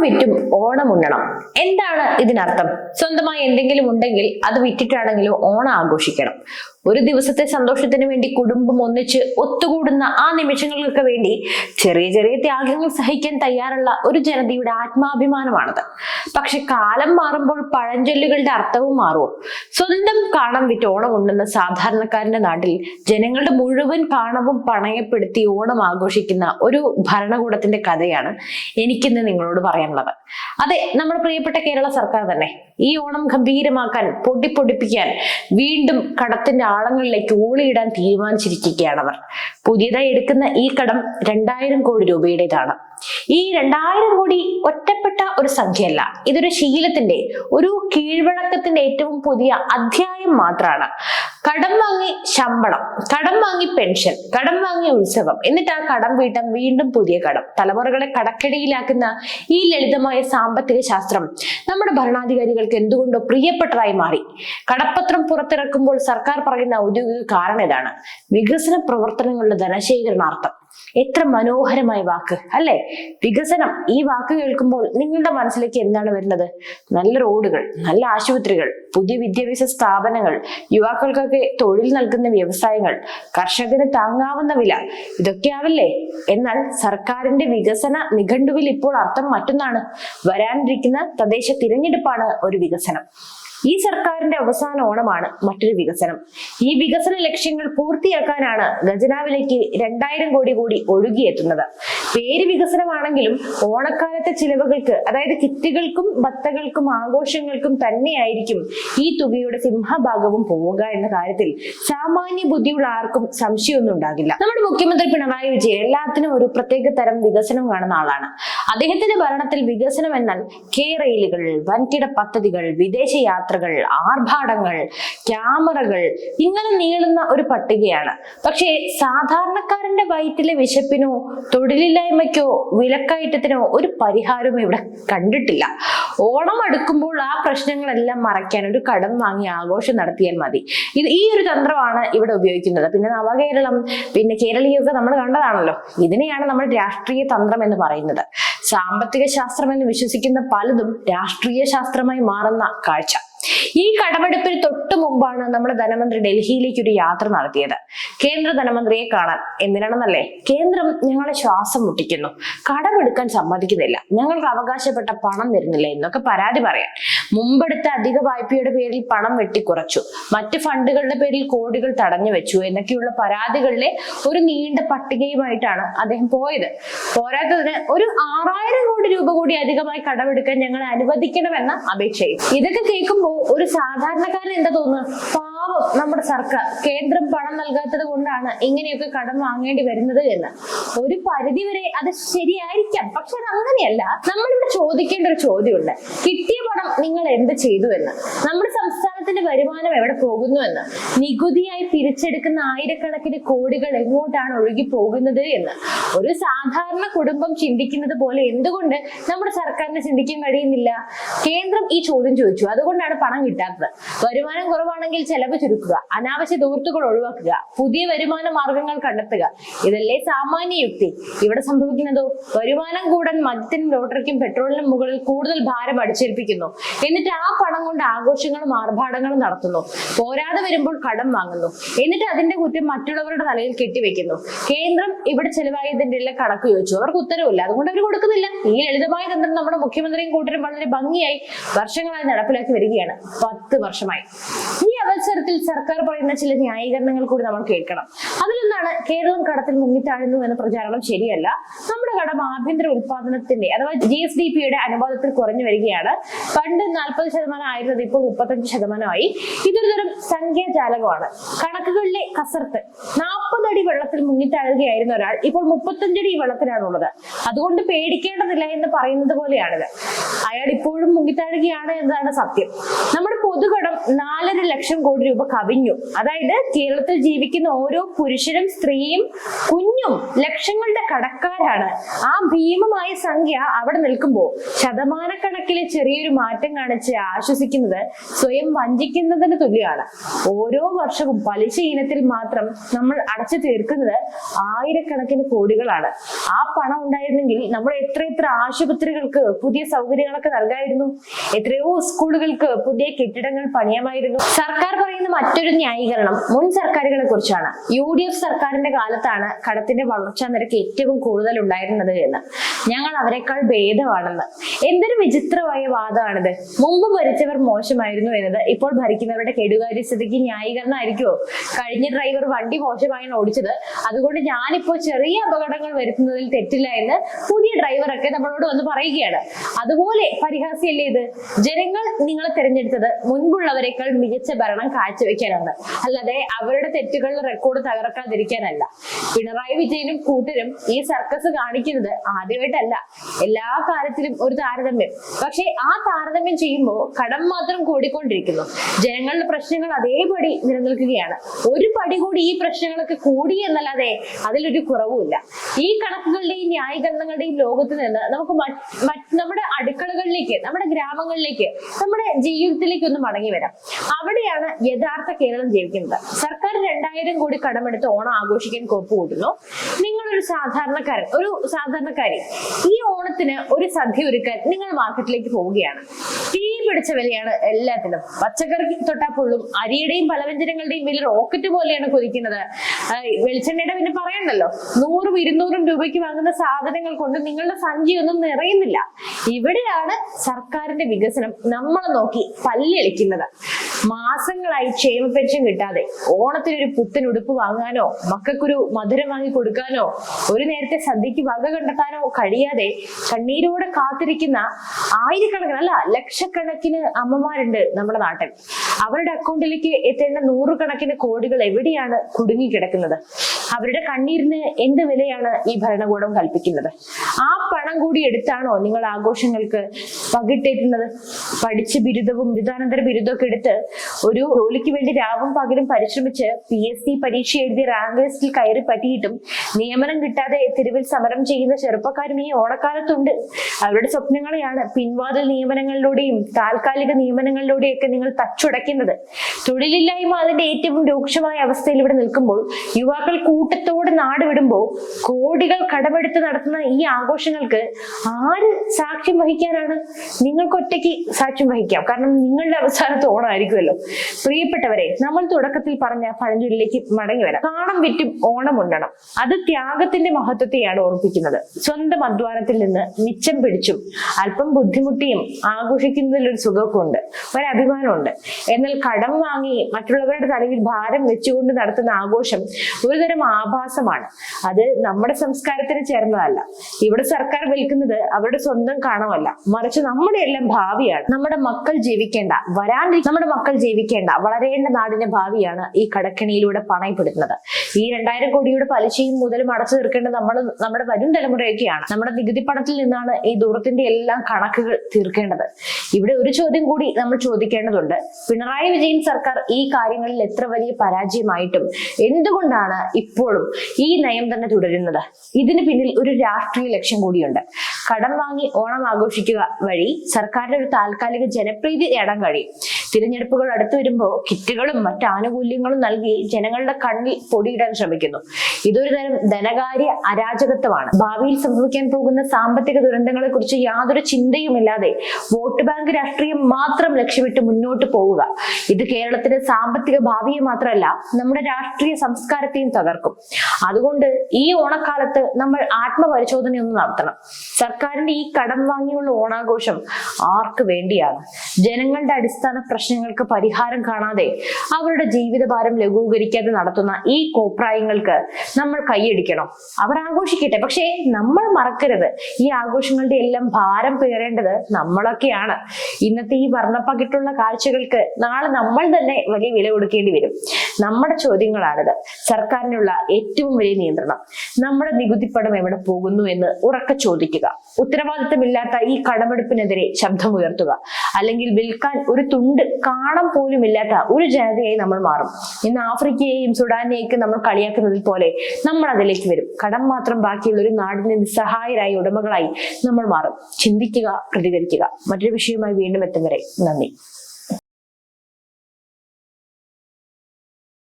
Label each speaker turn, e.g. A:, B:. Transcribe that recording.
A: വിറ്റും ഓണം ഉണ്ണണം. എന്താണ് ഇതിനർത്ഥം? സ്വന്തമായി എന്തെങ്കിലും ഉണ്ടെങ്കിൽ അത് വിറ്റിട്ടാണെങ്കിലും ഓണം ആഘോഷിക്കണം. ഒരു ദിവസത്തെ സന്തോഷത്തിന് വേണ്ടി കുടുംബം ഒന്നിച്ച് ഒത്തുകൂടുന്ന ആ നിമിഷങ്ങൾക്ക് വേണ്ടി ചെറിയ ചെറിയ ത്യാഗങ്ങൾ സഹിക്കാൻ തയ്യാറുള്ള ഒരു ജനതയുടെ ആത്മാഭിമാനമാണത്. പക്ഷെ കാലം മാറുമ്പോൾ പഴഞ്ചൊല്ലുകളുടെ അർത്ഥവും മാറുമോ സ്വന്തം കാണം വിറ്റ് ഓണം ഉണ്ടെന്ന സാധാരണക്കാരന്റെ നാട്ടിൽ ജനങ്ങളുടെ മുഴുവൻ കാണവും പണയപ്പെടുത്തി ഓണം ആഘോഷിക്കുന്ന ഒരു ഭരണകൂടത്തിന്റെ കഥയാണ് എനിക്കിന്ന് നിങ്ങളോട് പറയാനുള്ളത്. അതെ നമ്മുടെ പ്രിയപ്പെട്ട കേരള സർക്കാർ തന്നെ ഈ ഓണം ഗംഭീരമാക്കാൻ പൊടിപ്പൊടിപ്പിക്കാൻ വീണ്ടും കടത്തിന്റെ ആഴങ്ങളിലേക്ക് ഊളിയിടാൻ തീരുമാനിച്ചിരിക്കുകയാണ് അവർ. പുതിയതായി എടുക്കുന്ന ഈ കടം രണ്ടായിരം കോടി രൂപയുടേതാണ്. ഈ രണ്ടായിരം കോടി ഒറ്റപ്പെട്ട ഒരു സംഖ്യയല്ല. ഇതൊരു ശീലത്തിന്റെ ഒരു കീഴ്വഴക്കത്തിന്റെ ഏറ്റവും പുതിയ അധ്യായം മാത്രമാണ് കടം വാങ്ങി ശമ്പളം കടം വാങ്ങി പെൻഷൻ കടം വാങ്ങി ഉത്സവം എന്നിട്ട് ആ കടം വീട്ടം വീണ്ടും പുതിയ കടം. തലമുറകളെ കടക്കടിയിലാക്കുന്ന ഈ ലളിതമായ സാമ്പത്തിക ശാസ്ത്രം നമ്മുടെ ഭരണാധികാരികൾക്ക് എന്തുകൊണ്ടോ പ്രിയപ്പെട്ടതായി മാറി. കടപ്പത്രം പുറത്തിറക്കുമ്പോൾ സർക്കാർ പറയുന്ന ഔദ്യോഗിക കാരണം ഇതാണ് വികസന പ്രവർത്തനങ്ങളുടെ ധനശേഖരണാർത്ഥം. എത്ര മനോഹരമായ വാക്ക് അല്ലെ? വികസനം ഈ വാക്ക് കേൾക്കുമ്പോൾ നിങ്ങളുടെ മനസ്സിലേക്ക് എന്താണ് വരുന്നത്? നല്ല റോഡുകൾ നല്ല ആശുപത്രികൾ പുതിയ വിദ്യാഭ്യാസ സ്ഥാപനങ്ങൾ യുവാക്കൾക്കൊക്കെ തൊഴിൽ നൽകുന്ന വ്യവസായങ്ങൾ കർഷകന് താങ്ങാവുന്ന വില ഇതൊക്കെയാവില്ലേ? എന്നാൽ സർക്കാരിന്റെ വികസന നിഘണ്ടുവിൽ ഇപ്പോൾ അർത്ഥം മറ്റൊന്നാണ്. വരാനിരിക്കുന്ന തദ്ദേശ തിരഞ്ഞെടുപ്പാണ് ഒരു വികസനം. ഈ സർക്കാരിന്റെ അവസാന ഓണമാണ് മറ്റൊരു വികസനം. ഈ വികസന ലക്ഷ്യങ്ങൾ പൂർത്തിയാക്കാനാണ് ഖജനാവിലേക്ക് രണ്ടായിരം കോടി കൂടി ഒഴുകിയെത്തുന്നത്. പേര് വികസനമാണെങ്കിലും ഓണക്കാലത്തെ ചിലവുകൾക്ക് അതായത് കിറ്റുകൾക്കും ബത്തകൾക്കും ആഘോഷങ്ങൾക്കും തന്നെയായിരിക്കും ഈ തുകയുടെ സിംഹഭാഗവും പോവുക എന്ന കാര്യത്തിൽ സാമാന്യ ബുദ്ധിയുള്ള ആർക്കും സംശയമൊന്നും ഉണ്ടാകില്ല. നമ്മുടെ മുഖ്യമന്ത്രി പിണറായി വിജയൻ എല്ലാത്തിനും ഒരു പ്രത്യേക തരം വികസനം കാണുന്ന ആളാണ്. അദ്ദേഹത്തിന്റെ ഭരണത്തിൽ വികസനം എന്നാൽ കെ റെയിലുകൾ വൻകിട പദ്ധതികൾ വിദേശ യാത്രകൾ ആർഭാടങ്ങൾ ക്യാമറകൾ ഇങ്ങനെ നീളുന്ന ഒരു പട്ടികയാണ്. പക്ഷേ സാധാരണക്കാരന്റെ വയറ്റിലെ വിശപ്പിനോ തൊഴിലില്ലായ്മയ്ക്കോ വിലക്കയറ്റത്തിനോ ഒരു പരിഹാരവും ഇവിടെ കണ്ടിട്ടില്ല. ഓണം അടുക്കുമ്പോൾ ആ പ്രശ്നങ്ങളെല്ലാം മറയ്ക്കാൻ ഒരു കടം വാങ്ങി ആഘോഷം നടത്തിയാൽ മതി. ഇത് ഈ ഒരു തന്ത്രമാണ് ഇവിടെ ഉപയോഗിക്കുന്നത്. പിന്നെ നവകേരളം പിന്നെ കേരളീയൊക്കെ നമ്മൾ കണ്ടതാണല്ലോ. ഇതിനെയാണ് നമ്മൾ രാഷ്ട്രീയ തന്ത്രം എന്ന് പറയുന്നത്. സാമ്പത്തിക ശാസ്ത്രം എന്ന് വിശ്വസിക്കുന്ന പലതും രാഷ്ട്രീയ ശാസ്ത്രമായി മാറുന്ന കാഴ്ച. ഈ കടമെടുപ്പിന് തൊട്ടു മുമ്പാണ് നമ്മുടെ ധനമന്ത്രി ഡൽഹിയിലേക്ക് ഒരു യാത്ര നടത്തിയത്. കേന്ദ്ര ധനമന്ത്രിയെ കാണാൻ എന്തിനാണെന്നല്ലേ? കേന്ദ്രം ഞങ്ങളെ ശ്വാസം മുട്ടിക്കുന്നു. കടമെടുക്കാൻ സമ്മതിക്കുന്നില്ല. ഞങ്ങൾക്ക് അവകാശപ്പെട്ട പണം തരുന്നില്ല എന്നൊക്കെ പരാതി പറയാൻ. മുമ്പെടുത്ത അധിക വായ്പയുടെ പേരിൽ പണം വെട്ടിക്കുറച്ചു. മറ്റ് ഫണ്ടുകളുടെ പേരിൽ കോടികൾ തടഞ്ഞു വെച്ചു എന്നൊക്കെയുള്ള പരാതികളിലെ ഒരു നീണ്ട പട്ടികയുമായിട്ടാണ് അദ്ദേഹം പോയത്. പോരാത്തതിന് ഒരു ആറായിരം കോടി രൂപ കൂടി അധികമായി കടമെടുക്കാൻ ഞങ്ങളെ അനുവദിക്കണമെന്ന അപേക്ഷയും. ഇതൊക്കെ കേൾക്കുമ്പോൾ ഒരു സാധാരണക്കാരൻ എന്താ തോന്നുന്നത് പാവം നമ്മുടെ സർക്കാർ. കേന്ദ്രം പണം നൽകാത്തത് കൊണ്ടാണ് ഇങ്ങനെയൊക്കെ കടം വാങ്ങേണ്ടി വരുന്നത് എന്ന്. ഒരു പരിധി വരെ അത് ശരിയായിരിക്കാം. പക്ഷെ അത് അങ്ങനെയല്ല. നമ്മളിവിടെ ചോദിക്കേണ്ട ഒരു ചോദ്യമുണ്ട്. കിട്ടിയ പണം നിങ്ങൾ എന്ത് ചെയ്തു എന്ന്? നമ്മുടെ സംസ്ഥാനത്തിന്റെ വരുമാനം എവിടെ പോകുന്നു എന്ന്? നികുതിയായി പിരിച്ചെടുക്കുന്ന ആയിരക്കണക്കിന് കോടികൾ എങ്ങോട്ടാണ് ഒഴുകി പോകുന്നത് എന്ന്? ഒരു സാധാരണ കുടുംബം ചിന്തിക്കുന്നത് പോലെ എന്തുകൊണ്ട് നമ്മുടെ സർക്കാരിനെ ചിന്തിക്കാൻ കഴിയുന്നില്ല? കേന്ദ്രം ഈ ചോദ്യം ചോദിച്ചു. അതുകൊണ്ടാണ് പണം കിട്ടാത്തത്. വരുമാനം കുറവാണെങ്കിൽ ചെലവ് ചുരുക്കുക അനാവശ്യ ദൂർത്തുകൾ ഒഴിവാക്കുക പുതിയ വരുമാന മാർഗങ്ങൾ കണ്ടെത്തുക. ഇതല്ലേ സാമാന്യ യുക്തി ഇവിടെ സംഭവിക്കുന്നതോ വരുമാനം കൂടാൻ മദ്യത്തിനും ലോട്ടറിക്കും പെട്രോളിനും മുകളിൽ കൂടുതൽ ഭാരം അടിച്ചേൽപ്പിക്കുന്നു. എന്നിട്ട് ആ പണം കൊണ്ട് ആഘോഷങ്ങളും ആർഭാടങ്ങളും നടത്തുന്നു. പോരാതെ വരുമ്പോൾ കടം വാങ്ങുന്നു. എന്നിട്ട് അതിന്റെ കുറ്റം മറ്റുള്ളവരുടെ തലയിൽ കെട്ടിവെക്കുന്നു. കേന്ദ്രം ഇവിടെ ചെലവായതിന്റെ കണക്ക് ചോദിച്ചു. അവർക്ക് ഉത്തരവില്ല. അതുകൊണ്ട് അവർ കൊടുക്കുന്നില്ല. ഈ ലളിതമായ തന്ത്രം നമ്മുടെ മുഖ്യമന്ത്രിയും കൂട്ടരും വളരെ ഭംഗിയായി വർഷങ്ങളായി നടപ്പിലാക്കി വരികയാണ്. പത്ത് വർഷമായി. ഈ അവസരത്തിൽ സർക്കാർ പറയുന്ന ചില ന്യായീകരണങ്ങൾ കൂടി നമ്മൾ കേൾക്കണം. അതിലൊന്നാണ് കേരളം കടത്തിൽ മുങ്ങിത്താഴുന്നു എന്ന പ്രചാരണം ശരിയല്ല. നമ്മുടെ കടം ആഭ്യന്തര ഉത്പാദനത്തിന്റെ അഥവാ ജി എസ് ഡി പിയുടെ അനുപാതത്തിൽ കുറഞ്ഞു വരികയാണ്. പണ്ട് നാൽപ്പത് ശതമാനം ആയിരുന്നത് ഇപ്പോൾ മുപ്പത്തഞ്ച് ശതമാനമായി. ഇതൊരു തരം സംഖ്യാജാലകമാണ്. കണക്കുകളിലെ കസർത്ത്. നാൽപ്പതടി വെള്ളത്തിൽ മുങ്ങിത്താഴുകയായിരുന്ന ഒരാൾ ഇപ്പോൾ മുപ്പത്തഞ്ചടി വെള്ളത്തിലാണുള്ളത്. അതുകൊണ്ട് പേടിക്കേണ്ടതില്ല എന്ന് പറയുന്നത് പോലെയാണിത്. അയാൾ ഇപ്പോഴും മുങ്ങിത്താഴുകയാണ് എന്നതാണ് സത്യം. നമ്മുടെ പൊതുകടം നാലര ലക്ഷം കോടി രൂപ കവിഞ്ഞു. അതായത് കേരളത്തിൽ ജീവിക്കുന്ന ഓരോ പുരുഷനും സ്ത്രീയും കുഞ്ഞും ലക്ഷങ്ങളുടെ കടക്കാരാണ്. ആ ഭീമമായ സംഖ്യ അവിടെ നിൽക്കുമ്പോൾ ശതമാനക്കണക്കിലെ ചെറിയൊരു മാറ്റം കാണിച്ച് ആശ്വസിക്കുന്നത് സ്വയം വഞ്ചി വഞ്ചിക്കുന്നതിന് തുല്യമാണ്. ഓരോ വർഷവും പലിശ ഇനത്തിൽ മാത്രം നമ്മൾ അടച്ചു തീർക്കുന്നത് ആയിരക്കണക്കിന് കോടികളാണ്. ആ പണം ഉണ്ടായിരുന്നെങ്കിൽ നമ്മൾ എത്ര എത്ര ആശുപത്രികൾക്ക് പുതിയ സൗകര്യങ്ങളൊക്കെ നൽകായിരുന്നു. എത്രയോ സ്കൂളുകൾക്ക് പുതിയ കെട്ടിടങ്ങൾ പണിയാമായിരുന്നു. സർക്കാർ പറയുന്ന മറ്റൊരു ന്യായീകരണം മുൻ സർക്കാരുകളെ കുറിച്ചാണ്. യു ഡി എഫ് സർക്കാരിന്റെ കാലത്താണ് കടത്തിന്റെ വളർച്ചാ നിരക്ക് ഏറ്റവും കൂടുതൽ ഉണ്ടായിരുന്നത് എന്ന്. ഞങ്ങൾ അവരെക്കാൾ ഭേദമാണെന്ന്. എന്തൊരു വിചിത്രമായ വാദമാണിത്. മുമ്പ് ഭരിച്ചവർ മോശമായിരുന്നു എന്നത് ഇപ്പോൾ ഭരിക്കുന്നവരുടെ കെടുകാര്യ സ്ഥിതിക്ക് ന്യായീകരണമായിരിക്കുമോ കഴിഞ്ഞ ഡ്രൈവർ വണ്ടി മോശമായി ഓടിച്ചത്. അതുകൊണ്ട് ഞാനിപ്പോ ചെറിയ അപകടങ്ങൾ വരുത്തുന്നതിൽ തെറ്റില്ല എന്ന് പുതിയ ഡ്രൈവറൊക്കെ നമ്മളോട് വന്ന് പറയുകയാണ്. അതുപോലെ പരിഹാസ്യല്ലേ ഇത്? ജനങ്ങൾ നിങ്ങളെ തിരഞ്ഞെടുത്തത് മുൻപുള്ളവരെക്കാൾ മികച്ച ഭരണം കാഴ്ചവെക്കാനാണ്. അല്ലാതെ അവരുടെ തെറ്റുകളുടെ റെക്കോർഡ് തകർക്കാതിരിക്കാനല്ല. പിണറായി വിജയനും കൂട്ടരും ഈ സർക്കസ് കാണിക്കുന്നത് ആദ്യമായിട്ടല്ല. എല്ലാ കാലത്തിലും ഒരു താരതമ്യം. പക്ഷെ ആ താരതമ്യം ചെയ്യുമ്പോൾ കടം മാത്രം കൂടിക്കൊണ്ടിരിക്കുന്നു. ജനങ്ങളുടെ പ്രശ്നങ്ങൾ അതേപടി നിലനിൽക്കുകയാണ്. ഒരു പടി കൂടി ഈ പ്രശ്നങ്ങളൊക്കെ കൂടി എന്നല്ലാതെ അതിലൊരു കുറവുമില്ല. ഈ കണക്കുകളുടെയും ന്യായീകരണങ്ങളുടെയും ലോകത്ത് നിന്ന് നമുക്ക് നമ്മുടെ അടുക്കളകളിലേക്ക് നമ്മുടെ ഗ്രാമങ്ങളിലേക്ക് നമ്മുടെ ജീവിതത്തിലേക്ക് ഒന്ന് മടങ്ങി വരാം. അവിടെയാണ് യഥാർത്ഥ കേരളം ജീവിക്കുന്നത്. സർക്കാർ രണ്ടായിരം കോടി കടമെടുത്ത് ഓണം ആഘോഷിക്കാൻ കോപ്പ് കൂട്ടുന്നു നിങ്ങളൊരു സാധാരണക്കാരൻ ഒരു സാധാരണക്കാരി ഈ ഓണത്തിന് ഒരു സദ്യ ഒരുക്കാൻ നിങ്ങൾ മാർക്കറ്റിലേക്ക് പോവുകയാണ്. തീ പിടിച്ച വിലയാണ് എല്ലാത്തിനും പച്ചക്കറി തൊട്ടാ പൊള്ളും അരിയുടെയും പലവ്യഞ്ജനങ്ങളുടെയും വില റോക്കറ്റ് പോലെയാണ് കൊതിക്കുന്നത്. വെളിച്ചെണ്ണയുടെ പിന്നെ പറയണ്ടല്ലോ നൂറും ഇരുന്നൂറും രൂപയ്ക്ക് വാങ്ങുന്ന സാധനങ്ങൾ കൊണ്ട് നിങ്ങളുടെ സഞ്ചിയൊന്നും നിറയുന്നില്ല. ഇവിടെയാണ് സർക്കാരിന്റെ വികസനം നമ്മളെ നോക്കി പല്ലളിക്കുന്നത് മാസങ്ങളായി ക്ഷേമ പെൻഷൻ കിട്ടാതെ ഓണത്തിന് ഒരു പുത്തൻ ഉടുപ്പ് വാങ്ങാനോ മക്കൾക്കൊരു മധുരം വാങ്ങി കൊടുക്കാനോ ഒരു നേരത്തെ സദ്യക്ക് വക കണ്ടെത്താനോ കഴിയാതെ കണ്ണീരോടെ കാത്തിരിക്കുന്ന ആയിരക്കണക്കിന് അല്ല ലക്ഷക്കണക്കിന് അമ്മമാരുണ്ട് നമ്മുടെ നാട്ടിൽ. അവരുടെ അക്കൗണ്ടിലേക്ക് എത്തേണ്ട നൂറുകണക്കിന് കോടികൾ എവിടെയാണ് കുടുങ്ങിക്കിടക്കുന്നത്? അവരുടെ കണ്ണീരിന് എന്ത് വിലയാണ് ഈ ഭരണകൂടം കൽപ്പിക്കുന്നത്? ആ പണം കൂടി എടുത്താണോ നിങ്ങൾ ആഘോഷങ്ങൾക്ക് പകിട്ടേറ്റുന്നത് പഠിച്ച് ബിരുദവും ബിരുദാനന്തര ബിരുദമൊക്കെ എടുത്ത് ഒരു ജോലിക്ക് വേണ്ടി രാവും പകലും പരിശ്രമിച്ച് പി എസ് സി പരീക്ഷ എഴുതി റാങ്ക് ലിസ്റ്റിൽ കയറി പറ്റിയിട്ടും നിയമനം കിട്ടാതെ തെരുവിൽ സമരം ചെയ്യുന്ന ചെറുപ്പക്കാരും ഈ ഓണക്കാലത്തുണ്ട്. അവരുടെ സ്വപ്നങ്ങളെയാണ് പിൻവാതിൽ നിയമനങ്ങളിലൂടെയും താൽക്കാലിക നിയമനങ്ങളിലൂടെയൊക്കെ നിങ്ങൾ തച്ചുടയ്ക്കുന്നത്. തൊഴിലില്ലായ്മ അതിന്റെ ഏറ്റവും രൂക്ഷമായ അവസ്ഥയിൽ ഇവിടെ നിൽക്കുമ്പോൾ യുവാക്കൾ കൂട്ടത്തോടെ നാട് വിടുമ്പോൾ കോടികൾ കടമെടുത്ത് നടത്തുന്ന ഈ ആഘോഷങ്ങൾക്ക് ആര് സാക്ഷ്യം വഹിക്കാനാണ്? നിങ്ങൾക്ക് ഒറ്റയ്ക്ക് സാക്ഷ്യം വഹിക്കാം. കാരണം നിങ്ങളുടെ അവസാനത്ത് ഓണമായിരിക്കുമല്ലോ. പ്രിയപ്പെട്ടവരെ നമ്മൾ തുടക്കത്തിൽ പറഞ്ഞ പഴഞ്ചൊല്ലിലേക്ക് മടങ്ങി വരാം. കാണം വിറ്റും ഓണം ഉണ്ടണം അത് ത്യാഗത്തിന്റെ മഹത്വത്തെയാണ് ഓർപ്പിക്കുന്നത് സ്വന്തം അധ്വാനത്തിൽ നിന്ന് മിച്ചം പിടിച്ചും അല്പം ബുദ്ധിമുട്ടിയും ആഘോഷിക്കുന്നതിൽ ഒരു സുഖമൊക്കെ ഒരു അഭിമാനമുണ്ട് എന്നാൽ കടം വാങ്ങി മറ്റുള്ളവരുടെ തലയിൽ ഭാരം വെച്ചുകൊണ്ട് നടത്തുന്ന ആഘോഷം ഒരുതരം ആഭാസമാണ്. അത് നമ്മുടെ സംസ്കാരത്തിന് ചേർന്നതല്ല. ഇവിടെ സർക്കാർ വിൽക്കുന്നത് അവരുടെ സ്വന്തം കാണമല്ല. മറിച്ച് നമ്മുടെ എല്ലാം ഭാവിയാണ്. നമ്മുടെ മക്കൾ ജീവിക്കേണ്ട വരാണ്ടി നമ്മുടെ മക്കൾ ജീവിക്കേണ്ട വളരേണ്ട നാടിന്റെ ഭാവിയാണ് ഈ കടക്കെണിയിലൂടെ പണയപ്പെടുത്തുന്നത്. ഈ രണ്ടായിരം കോടിയുടെ പലിശയും മുതലും അടച്ചു തീർക്കേണ്ടത് നമ്മൾ നമ്മുടെ വരും തലമുറയൊക്കെയാണ്. നമ്മുടെ നികുതി പണത്തിൽ നിന്നാണ് ഈ ദൂരത്തിന്റെ എല്ലാം കണക്കുകൾ തീർക്കേണ്ടത്. ഇവിടെ ഒരു ചോദ്യം കൂടി നമ്മൾ ചോദിക്കേണ്ടതുണ്ട്. പിണറായി വിജയൻ സർക്കാർ ഈ കാര്യങ്ങളിൽ എത്ര വലിയ പരാജയമായിട്ടും എന്തുകൊണ്ടാണ് ഇപ്പോഴും ഈ നയം തന്നെ തുടരുന്നത്? ഇതിന് പിന്നിൽ ഒരു രാഷ്ട്രീയ ലക്ഷ്യം കൂടിയുണ്ട്. കടം വാങ്ങി ഓണം ആഘോഷിക്കുക വഴി സർക്കാരിന്റെ ഒരു താൽക്കാലിക ജനപ്രീതി നേടാൻ കഴിയും. തിരഞ്ഞെടുപ്പുകൾ അടുത്തു വരുമ്പോൾ കിറ്റുകളും മറ്റ് ആനുകൂല്യങ്ങളും നൽകി ജനങ്ങളുടെ കണ്ണിൽ പൊടിയിടാൻ ശ്രമിക്കുന്നു. ഇതൊരു തരം ധനകാര്യ അരാജകത്വമാണ്. ഭാവിയിൽ സംഭവിക്കാൻ പോകുന്ന സാമ്പത്തിക ദുരന്തങ്ങളെ കുറിച്ച് യാതൊരു ചിന്തയുമില്ലാതെ വോട്ട് ബാങ്ക് രാഷ്ട്രീയം മാത്രം ലക്ഷ്യമിട്ട് മുന്നോട്ട് പോവുക. ഇത് കേരളത്തിന്റെ സാമ്പത്തിക ഭാവിയെ മാത്രമല്ല നമ്മുടെ രാഷ്ട്രീയ സംസ്കാരത്തെയും തകർക്കും. അതുകൊണ്ട് ഈ ഓണക്കാലത്ത് നമ്മൾ ആത്മപരിശോധനയൊന്നും നടത്തണം. സർക്കാരിന്റെ ഈ കടം വാങ്ങിയുള്ള ഓണാഘോഷം ആർക്ക് വേണ്ടിയാണ്? ജനങ്ങളുടെ അടിസ്ഥാന പ്രശ്നങ്ങൾക്ക് പരിഹാരം കാണാതെ അവരുടെ ജീവിതഭാരം ലഘൂകരിക്കാതെ നടത്തുന്ന ഈ കോപ്രായങ്ങൾക്ക് നമ്മൾ കൈയടിക്കണം. അവർ ആഘോഷിക്കട്ടെ. പക്ഷേ നമ്മൾ മറക്കരുത്. ഈ ആഘോഷങ്ങളുടെ എല്ലാം ഭാരം പേറേണ്ടത് നമ്മളൊക്കെയാണ്. ഇന്നത്തെ ഈ വർണപ്പകിട്ടുള്ള കാഴ്ചകൾക്ക് നാളെ നമ്മൾ തന്നെ വലിയ വില കൊടുക്കേണ്ടി വരും. നമ്മുടെ ചോദ്യങ്ങളാണിത്. സർക്കാരിനുള്ള ഏറ്റവും വലിയ നിയന്ത്രണം. നമ്മുടെ നികുതിപ്പണം എവിടെ പോകുന്നു എന്ന് ഉറക്ക ചോദിക്കുക. ഉത്തരവാദിത്തമില്ലാത്ത ഈ കടമെടുപ്പിനെതിരെ ശബ്ദമുയർത്തുക അല്ലെങ്കിൽ വിൽക്കാൻ ഒരു തുണ്ട് കാണാൻ പോലും ഇല്ലാത്ത ഒരു ജനതയായി നമ്മൾ മാറും. ഇന്ന് ആഫ്രിക്കയെയും സുഡാനെയൊക്കെ നമ്മൾ കളിയാക്കുന്നതിൽ പോലെ നമ്മൾ അതിലേക്ക് വരും. കടം മാത്രം ബാക്കിയുള്ള ഒരു നാടിന് നിസ്സഹായരായ ഉടമകളായി നമ്മൾ മാറും. ചിന്തിക്കുക പ്രതികരിക്കുക. മറ്റൊരു വിഷയവുമായി വീണ്ടും എത്തും വരെ. നന്ദി.